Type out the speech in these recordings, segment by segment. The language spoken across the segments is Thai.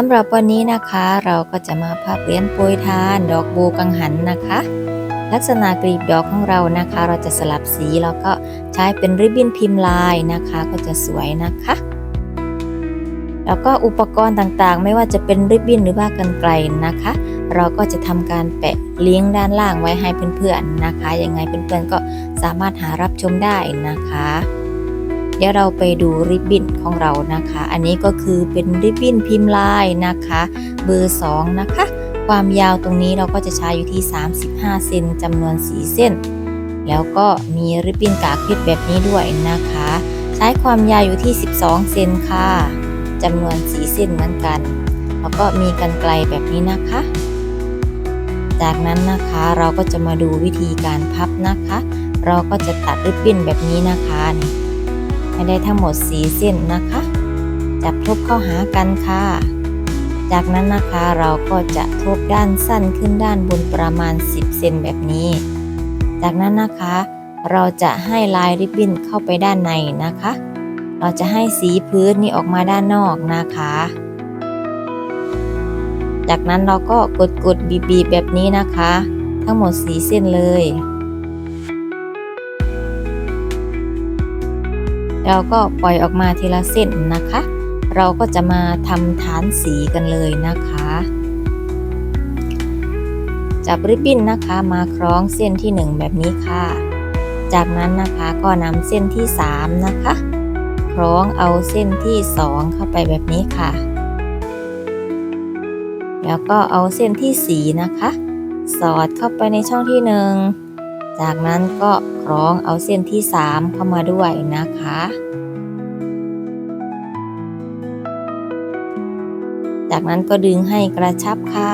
สำหรับวันนี้นะคะ เราก็จะมาพับเหรียญโปรยทาน ดอกบูกังหันนะคะ ลักษณะกลีบดอกของเรานะคะ เราจะสลับสีแล้วก็ใช้เป็นริบบิ้นพิมพ์ลายนะคะ ก็จะสวยนะคะ แล้วก็อุปกรณ์ต่างๆ ไม่ว่าจะเป็นริบบิ้นหรือว่ากันไกลนะคะ เราก็จะทำการแปะลิงก์ด้านล่างไว้ให้เพื่อนๆนะคะยังไงเพื่อนๆก็สามารถหารับชมได้นะคะ เดี๋ยวเราไปดูริบบิ้นของเรานะคะ อันนี้ก็คือเป็นริบบิ้นพิมพ์ลายนะคะ เบอร์ 2 นะคะ ความยาวตรงนี้เราก็จะใช้อยู่ที่ 35 เซนจำนวน 4 เส้น แล้วก็มีริบบิ้นกากเพชรแบบนี้ด้วยนะคะ ใช้ความยาวอยู่ที่ 12 เซนค่ะจำนวน 4 เส้นเหมือนกัน แล้วก็มีกันไกลแบบนี้นะคะ จากนั้นนะคะเราก็จะมาดูวิธีการพับนะคะ เราก็จะตัดริบบิ้นแบบนี้นะคะนี่ ให้ได้ทั้งหมด4เส้นนะคะ จับทบเข้าหากันค่ะ จากนั้นนะคะเราก็จะทบด้านสั้นขึ้นด้านบนประมาณ 10 เซนแบบนี้ จากนั้นนะคะ เราจะให้ลายริบบิ้นเข้าไปด้านในนะคะ เราจะให้สีพื้นนี้ออกมาด้านนอกนะคะจากนั้นเราก็กดกดบีบีบแบบนี้นะคะ ทั้งหมดสีเส้นเลย เราก็ปล่อยออกมาทีละเส้นนะคะ เราก็จะมาทำฐานสีกันเลยนะคะ จับริบบิ้นนะคะมาคล้องเส้นที่ 1 แบบนี้ค่ะ จากนั้นนะคะก็นำเส้นที่ 3 นะคะ คล้องเอาเส้นที่ 2 เข้าไปแบบนี้ค่ะ แล้วก็เอาเส้นที่ 4 นะคะ สอดเข้าไปในช่องที่ 1 จากนั้นก็คล้องเอาเส้นที่ 3 เข้ามาด้วยนะคะ จากนั้นก็ดึงให้กระชับค่ะ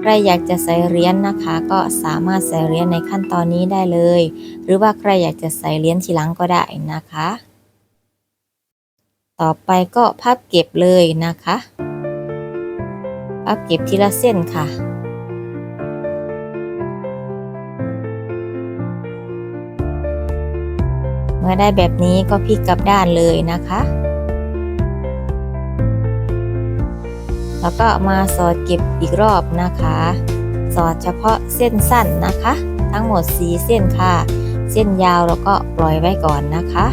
ใครอยากจะใส่เหรียญนนะคะ ก็สามารถใส่เหรียญในขั้นตอนนี้ได้เลย หรือว่าใครอยากจะใส่เหรียญทีหลังก็ได้นะคะ ต่อไปก็พับเก็บเลยนะคะ พับเก็บทีละเส้นค่ะ มื่อได้แบบนี้ก็พลิกกลับด้านเลยนะคะ แล้วก็มาสอดเก็บอีกรอบนะคะ สอดเฉพาะเส้นสั้นนะคะ ทั้งหมด4เส้นค่ะ เส้นยาวเราก็ปล่อยไว้ก่อนนะคะ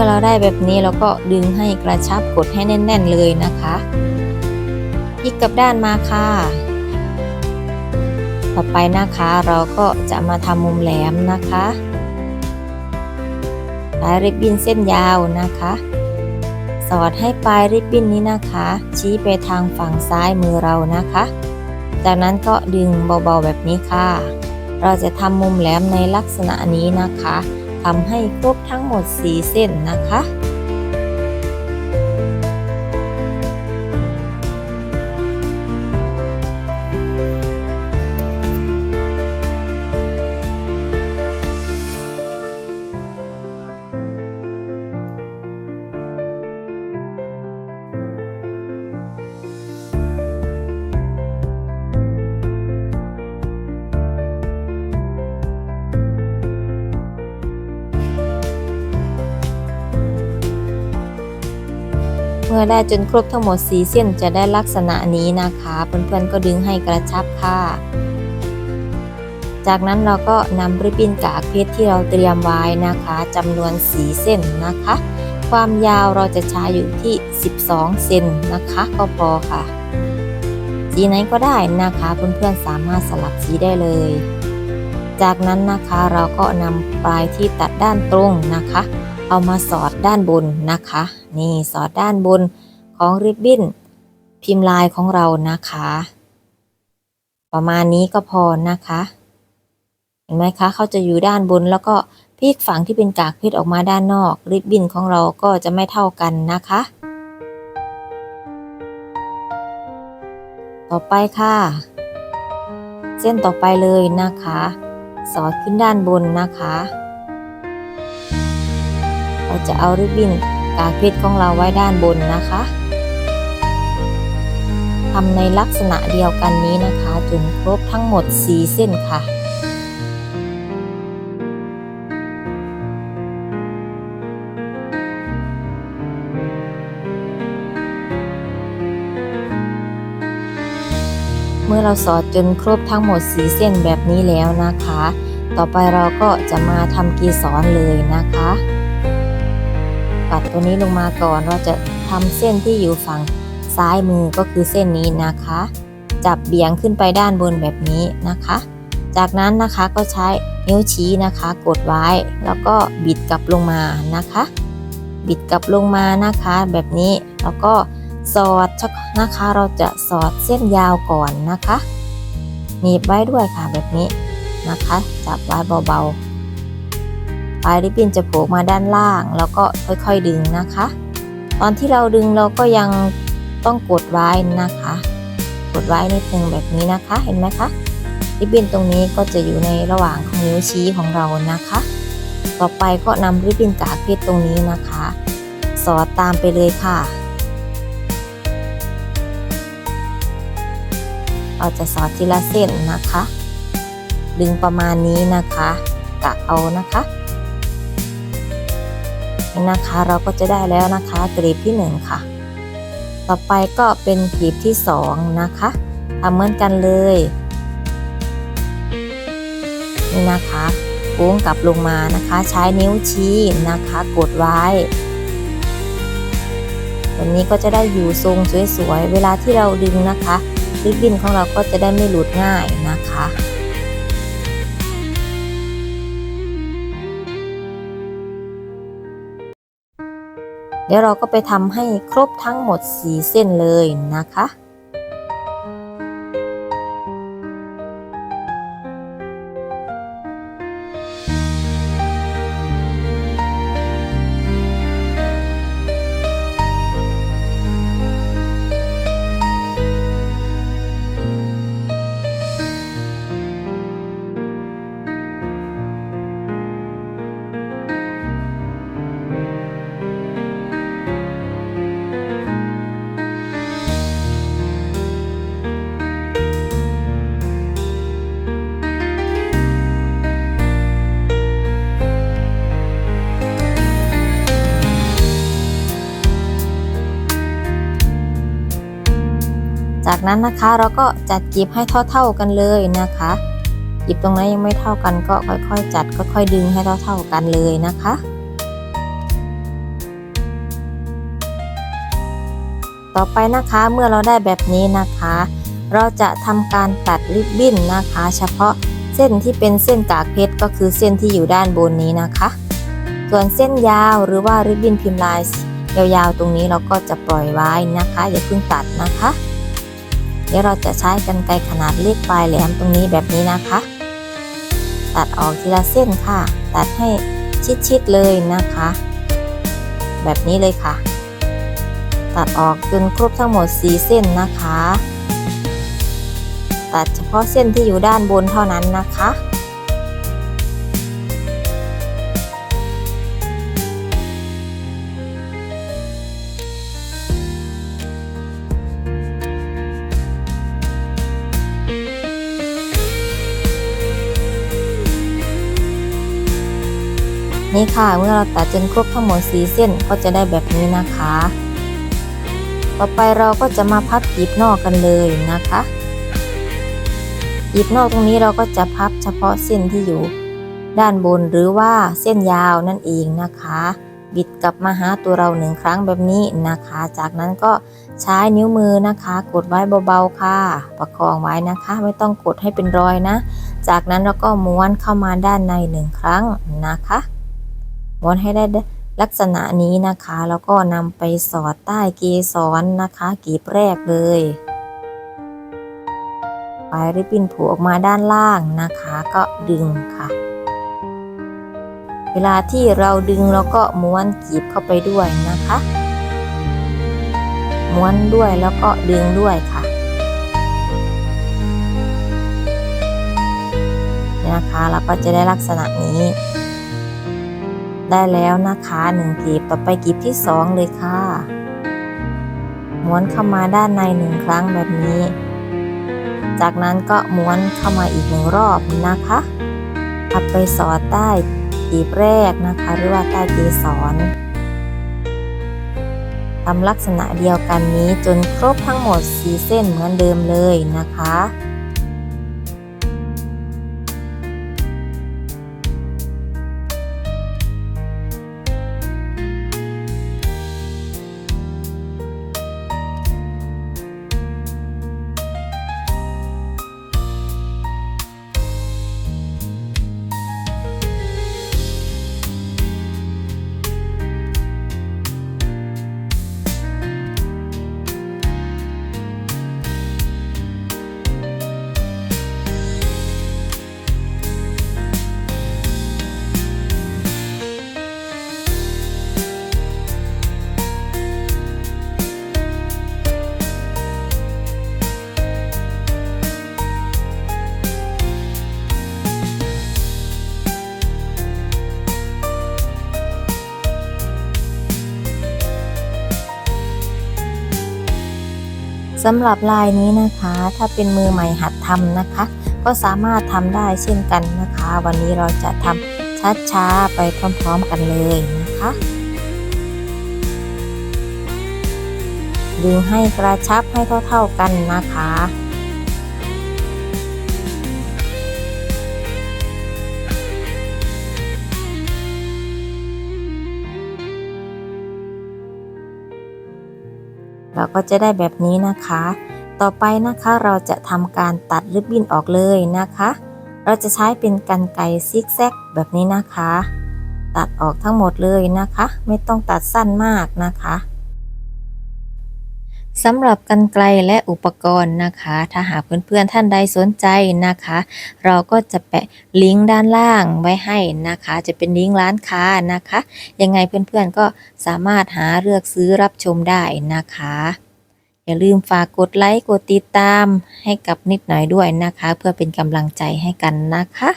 มื่อเราได้แบบนี้เราก็ดึงให้กระชับกดให้แน่น ๆ เลยนะคะพลิกกับด้านมาค่ะ ต่อไปนะคะเราก็จะมาทำมุมแหลมนะคะปลายริบบิ้นเส้นยาวนะคะ สอดให้ปลายริบบิ้นนี้นะคะ ชี้ไปทางฝั่งซ้ายมือเรานะคะ จากนั้นก็ดึงเบาๆแบบนี้ค่ะ เราจะทำมุมแหลมในลักษณะนี้นะคะ ทำให้ครบทั้งหมด4เส้นนะคะ เมื่อได้จนครบทั้งหมดสีเส้นจะได้ลักษณะนี้นะคะเพื่อนๆก็ดึงให้กระชับค่ะ จากนั้นเราก็นำริบบิ้นกากเพชรที่เราเตรียมไว้นะคะจำนวนสีเส้นนะคะ ความยาวเราจะใช้อยู่ที่ 12 เซนนะคะก็พอค่ะ สีไหนก็ได้นะคะเพื่อนๆสามารถสลับสีได้เลย จากนั้นนะคะเราก็นำปลายที่ตัดด้านตรงนะคะ เอามาสอดด้านบนนะคะ นี่สอดด้านบนของริบบิ้น พิมพ์ลายของเรานะคะ ประมาณนี้ก็พอนะคะ เห็นไหมคะเขาจะอยู่ด้านบนแล้วก็พลิกฝั่งที่เป็นกากเพชรออกมาด้านนอก ริบบิ้นของเราก็จะไม่เท่ากันนะคะ ต่อไปค่ะ เส้นต่อไปเลยนะคะ สอดขึ้นด้านบนนะคะ เราจะเอาริบบิ้น กากเพชรของเราไว้ด้านบนนะคะทำในลักษณะเดียวกันนี้นะคะจนครบทั้งหมด 4 เส้นค่ะเมื่อเราสอดจนครบทั้งหมด4เส้นแบบนี้แล้วนะคะ ต่อไปเราก็จะมาทำกีสอนเลยนะคะ ปัดตัวนี้ลงมาก่อนเราจะทำเส้นที่อยู่ฝั่งซ้ายมือก็คือเส้นนี้นะคะ จับเบี่ยงขึ้นไปด้านบนแบบนี้นะคะ จากนั้นนะคะก็ใช้นิ้วชี้นะคะ กดไว้แล้วก็บิดกลับลงมานะคะ บิดกลับลงมานะคะ แบบนี้แล้วก็สอดนะคะเราจะสอดเส้นยาวก่อนนะคะหนีบไว้ด้วยค่ะแบบนี้นะคะ จับไว้เบาๆ ลายริบบิ้นจะโผล่มาด้านล่าง แล้วก็ค่อยๆดึงนะคะ ตอนที่เราดึงเราก็ยังต้องกดไว้นะคะ กดไว้นิดนึงแบบนี้นะคะ เห็นไหมคะริบบิ้นตรงนี้ก็จะอยู่ในระหว่างของนิ้วชี้ของเรานะคะ ต่อไปก็นำริบบิ้นกากเพชรตรงนี้นะคะ สอดตามไปเลยค่ะเราจะสอดทีละเส้นนะคะ ดึงประมาณนี้นะคะกะเอานะคะ นะคะ เราก็จะได้แล้วนะคะกรีบที่หนึ่งค่ะ ต่อไปก็เป็นกลีบที่สองนะคะทำเหมือนกันเลยนี่นะคะโค้งกลับลงมานะคะ ใช้นิ้วชี้นะคะ กดไว้แบบนี้ก็จะได้อยู่ทรงสวยๆ เวลาที่เราดึงนะคะริบบิ้นของเราก็จะได้ไม่หลุดง่ายนะคะ เดี๋ยวเราก็ไปทำให้ครบทั้งหมด4เส้นเลยนะคะ จากนั้นนะคะเราก็จัดจีบให้เท่า ๆกันเลยนะคะจีบตรงไหนยังไม่เท่ากันก็ค่อยๆ จัดค่อยๆดึงให้เท่า ๆกันเลยนะคะต่อไปนะคะเมื่อเราได้แบบนี้นะคะ เราจะทำการตัดริบบิ้นนะคะ เฉพาะเส้นที่เป็นเส้นกากเพชรก็คือเส้นที่อยู่ด้านบนนี้นะคะ ส่วนเส้นยาวหรือว่าริบบิ้นพิมพ์ลายยาวๆตรงนี้เราก็จะปล่อยไว้นะคะ อย่าเพิ่งตัดนะคะ เดี๋ยวเราจะใช้กันไกรขนาดเล็กปลายแหลมตรงนี้แบบนี้นะคะ ตัดออกทีละเส้นค่ะ ตัดให้ชิดๆเลยนะคะ แบบนี้เลยค่ะ ตัดออกจนครบทั้งหมด 4 เส้นนะคะ ตัดเฉพาะเส้นที่อยู่ด้านบนเท่านั้นนะคะ นี่ค่ะเมื่อเราตัดจนครบทั้งหมด4เส้นก็จะได้แบบนี้นะคะ ต่อไปเราก็จะมาพับกีบนอกกันเลยนะคะกีบนอกตรงนี้เราก็จะพับเฉพาะเส้นที่อยู่ ด้านบนหรือว่าเส้นยาวนั่นเองนะคะ บิดกลับมาหาตัวเราหนึ่งครั้งแบบนี้นะคะ จากนั้นก็ใช้นิ้วมือนะคะ กดไว้เบาๆค่ะ ประคองไว้นะคะ ไม่ต้องกดให้เป็นรอยนะ จากนั้นเราก็ม้วนเข้ามาด้านในหนึ่งครั้งนะคะ ม้วนให้ได้ลักษณะนี้นะคะ แล้วก็นำไปสอดใต้เกสรนนะคะ กีบแรกเลยปลายริบบิ้นผูกออกมาด้านล่างนะคะ ก็ดึงค่ะ เวลาที่เราดึงเราก็ม้วนกีบเข้าไปด้วยนะคะ ม้วนด้วยแล้วก็ดึงด้วยค่ะนี่นะคะเราก็จะได้ลักษณะนี้ ได้แล้วนะคะหนึ่งกลีบต่อไปกลีบที่สองเลยค่ะม้วนเข้ามาด้านในหนึ่งครั้งแบบนี้ จากนั้นก็ม้วนเข้ามาอีกหนึ่งรอบนะคะพับไปสอดใต้ปีบแรกนะคะ หรือว่าใต้เกสรทำลักษณะเดียวกันนี้จนครบทั้งหมดสีเส้นเหมือนเดิมเลยนะคะ สำหรับลายนี้นะคะ ถ้าเป็นมือใหม่หัดทำนะคะ ก็สามารถทำได้เช่นกันนะคะ วันนี้เราจะทำช้าๆไปพร้อมๆกันเลยนะคะดึงให้กระชับให้เท่าๆกันนะคะ เราก็จะได้แบบนี้นะคะ ต่อไปนะคะเราจะทำการตัดริบบิ้นออกเลยนะคะ เราจะใช้เป็นกันไกรซิกแซกแบบนี้นะคะ ตัดออกทั้งหมดเลยนะคะ ไม่ต้องตัดสั้นมากนะคะ สำหรับกันไกลและอุปกรณ์นะคะ ถ้าหากเพื่อนๆท่านใดสนใจนะคะ เราก็จะแปะลิงก์ด้านล่างไว้ให้นะคะ จะเป็นลิงก์ร้านค้านะคะ ยังไงเพื่อนๆก็สามารถหาเลือกซื้อรับชมได้นะคะอย่าลืมฝากกดไลค์ กดติดตามให้กับนิดหน่อยด้วยนะคะ เพื่อเป็นกำลังใจให้กันนะคะ